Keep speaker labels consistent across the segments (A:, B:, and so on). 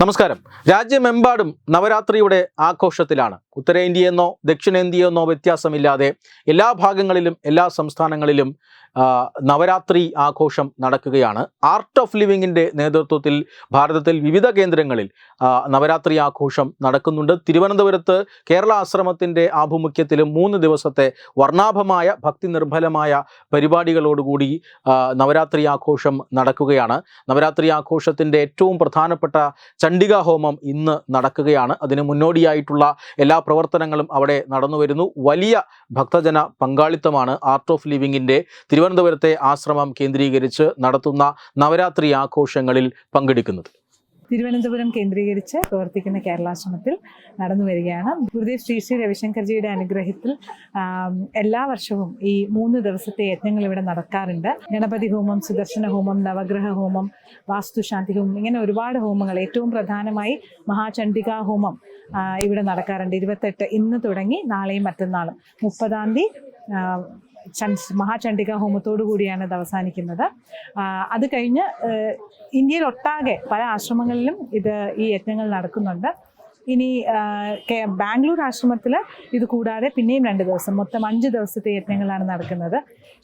A: നമസ്കാരം. രാജ്യമെമ്പാടും നവരാത്രിയുടെ ആഘോഷത്തിലാണ്. ഉത്തരേന്ത്യയെന്നോ ദക്ഷിണേന്ത്യയെന്നോ വ്യത്യാസമില്ലാതെ എല്ലാ ഭാഗങ്ങളിലും എല്ലാ സംസ്ഥാനങ്ങളിലും നവരാത്രി ആഘോഷം നടക്കുകയാണ്. ആർട്ട് ഓഫ് ലിവിങ്ങിന്റെ നേതൃത്വത്തിൽ ഭാരതത്തിൽ വിവിധ കേന്ദ്രങ്ങളിൽ നവരാത്രി ആഘോഷം നടക്കുന്നുണ്ട്. തിരുവനന്തപുരത്ത് കേരള ആശ്രമത്തിന്റെ ആഭിമുഖ്യത്തിലും മൂന്ന് ദിവസത്തെ വർണാഭമായ ഭക്തി നിർഭലമായ പരിപാടികളോടുകൂടി നവരാത്രി ആഘോഷം നടക്കുകയാണ്. നവരാത്രി ആഘോഷത്തിന്റെ ഏറ്റവും പ്രധാനപ്പെട്ട ചണ്ഡിക ഹോമം ഇന്ന് നടക്കുകയാണ്. അതിന് മുന്നോടിയായിട്ടുള്ള എല്ലാ പ്രവർത്തനങ്ങളും അവിടെ നടന്നു വരുന്നു. വലിയ ഭക്തജന പങ്കാളിത്തമാണ് ആർട്ട് ഓഫ് ലിവിങ്ങിന്റെ തിരുവനന്തപുരത്തെ ആശ്രമം കേന്ദ്രീകരിച്ച് നടത്തുന്ന നവരാത്രി ആഘോഷങ്ങളിൽ പങ്കെടുക്കുന്നത്.
B: തിരുവനന്തപുരം കേന്ദ്രീകരിച്ച് പ്രവർത്തിക്കുന്ന കേരളാശ്രമത്തിൽ നടന്നു വരികയാണ്. ഗുരുദേവ് ശ്രീ ശ്രീ രവിശങ്കർജിയുടെ അനുഗ്രഹത്തിൽ എല്ലാ വർഷവും ഈ മൂന്ന് ദിവസത്തെ യജ്ഞങ്ങൾ ഇവിടെ നടക്കാറുണ്ട്. ഗണപതി ഹോമം സുദർശന ഹോമം നവഗ്രഹ ഹോമം വാസ്തുശാന്തി ഹോമം ഇങ്ങനെ ഒരുപാട് ഹോമങ്ങൾ. ഏറ്റവും പ്രധാനമായി മഹാചണ്ഡികാ ഹോമം ഇവിടെ നടക്കാറുണ്ട്. ഇരുപത്തെട്ട് ഇന്ന് തുടങ്ങി നാളെയും മറ്റന്നാളും. മുപ്പതാം തീയതി മഹാചണ്ഡിക ഹോമത്തോടു കൂടിയാണ് ഇത് അവസാനിക്കുന്നത്. അത് കഴിഞ്ഞ് ഇന്ത്യയിലൊട്ടാകെ പല ആശ്രമങ്ങളിലും ഇത് ഈ യജ്ഞങ്ങൾ നടക്കുന്നുണ്ട്. ഇനി ബാംഗ്ലൂർ ആശ്രമത്തിൽ ഇത് കൂടാതെ പിന്നെയും രണ്ട് ദിവസം മൊത്തം അഞ്ച് ദിവസത്തെ യജ്ഞങ്ങളാണ് നടക്കുന്നത്.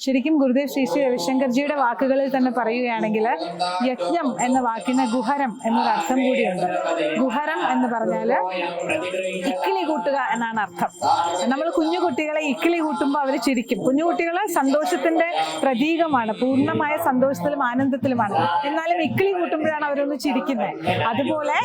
B: ശരിക്കും ഗുരുദേവ് ശ്രീ ശ്രീ രവിശങ്കർജിയുടെ വാക്കുകളിൽ തന്നെ പറയുകയാണെങ്കിൽ യജ്ഞം എന്ന വാക്കിന് ഗുഹരം എന്നൊരു അർത്ഥം കൂടിയുണ്ട്. ഗുഹരം എന്ന് പറഞ്ഞാൽ ഇക്കിളി കൂട്ടുക എന്നാണ് അർത്ഥം. നമ്മൾ കുഞ്ഞു കുട്ടികളെ ഇക്കിളി കൂട്ടുമ്പോൾ അവർ ചിരിക്കും. കുഞ്ഞു കുട്ടികൾ സന്തോഷത്തിന്റെ പ്രതീകമാണ് പൂർണമായ സന്തോഷത്തിലും ആനന്ദത്തിലുമാണ്. എന്നാലും ഇക്കിളി കൂട്ടുമ്പോഴാണ് അവരൊന്ന് ചിരിക്കുന്നത് അതുപോലെ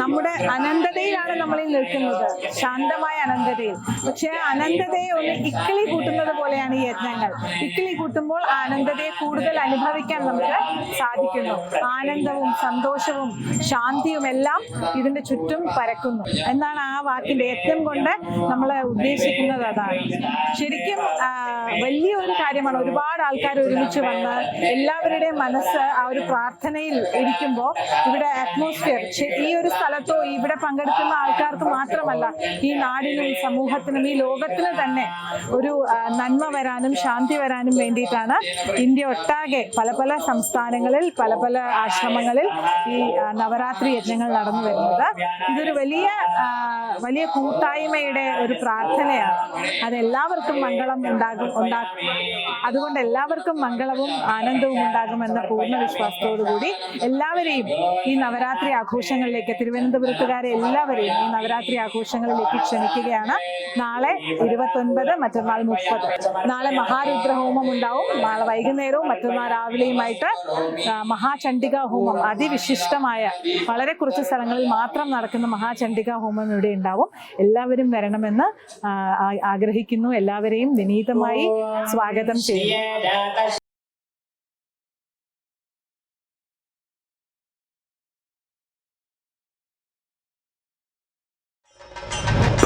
B: നമ്മുടെ അനന്തതയിലാണ് നമ്മൾ ഈ നിൽക്കുന്നത്. ശാന്തമായ അനന്തതയിൽ. പക്ഷെ അനന്തതയെ ഒന്ന് ഇക്കിളി കൂട്ടുന്നത് പോലെയാണ് ഈ യജ്ഞങ്ങൾ. ഇക്കിളി കൂട്ടുമ്പോൾ അനന്തതയെ കൂടുതൽ അനുഭവിക്കാൻ നമുക്ക് സാധിക്കുന്നു. ആനന്ദവും സന്തോഷവും ശാന്തിയും എല്ലാം ഇതിന്റെ ചുറ്റും പരക്കുന്നു. എന്നാണ് ആ വാക്കിന്റെ യജ്ഞം കൊണ്ട് നമ്മൾ ഉദ്ദേശിക്കുന്നത് അതാണ്. ശരിക്കും വലിയ ഒരു കാര്യമാണ് ഒരുപാട് ആൾക്കാർ ഒരുമിച്ച് വന്ന് എല്ലാവരുടെയും മനസ്സ് ആ ഒരു പ്രാർത്ഥനയിൽ ഇരിക്കുമ്പോൾ ഇവിടെ അറ്റ്മോസ്ഫിയർ ഈ ഒരു സ്ഥലത്തോ ഇവിടെ പങ്കെടുക്കുന്ന ആൾക്കാർക്ക് മാത്രമല്ല ഈ നാടിനും സമൂഹത്തിനും ഈ ലോകത്തിന് തന്നെ ഒരു നന്മ വരാനും ശാന്തി വരാനും വേണ്ടിയിട്ടാണ് ഇന്ത്യ ഒട്ടാകെ പല പല സംസ്ഥാനങ്ങളിൽ പല പല ആശ്രമങ്ങളിൽ ഈ നവരാത്രി യജ്ഞങ്ങൾ നടന്നു വരുന്നത്. ഇതൊരു വലിയ വലിയ കൂട്ടായ്മയുടെ ഒരു പ്രാർത്ഥനയാണ്. അതെല്ലാവർക്കും മംഗളം ഉണ്ടാകും ഉണ്ടാകും അതുകൊണ്ട് എല്ലാവർക്കും മംഗളവും ആനന്ദവും ഉണ്ടാകുമെന്ന പൂർണ വിശ്വാസത്തോടു കൂടി എല്ലാവരെയും ഈ നവരാത്രി ആഘോഷങ്ങളിലേക്ക് തിരുവനന്തപുരത്തുകാരെ എല്ലാവരെയും ഈ നവരാത്രി ആഘോഷങ്ങളിലേക്ക് ക്ഷണിക്കുകയാണ്. നാളെ ഇരുപത്തൊൻപത് മറ്റന്നാൾ മുപ്പത്. നാളെ മഹാരുദ്ര ഹോമം ഉണ്ടാവും. നാളെ വൈകുന്നേരവും മറ്റന്നാൾ രാവിലെയുമായിട്ട് മഹാചണ്ഡിക ഹോമം അതിവിശിഷ്ടമായ വളരെ കുറച്ച് സ്ഥലങ്ങളിൽ മാത്രം നടക്കുന്ന മഹാചണ്ഡിക ഹോമം ഇവിടെ ഉണ്ടാവും. എല്ലാവരും വരണമെന്ന് ആഗ്രഹിക്കുന്നു. എല്ലാവരെയും വിനീതമായി സ്വാഗതം ചെയ്യുന്നു.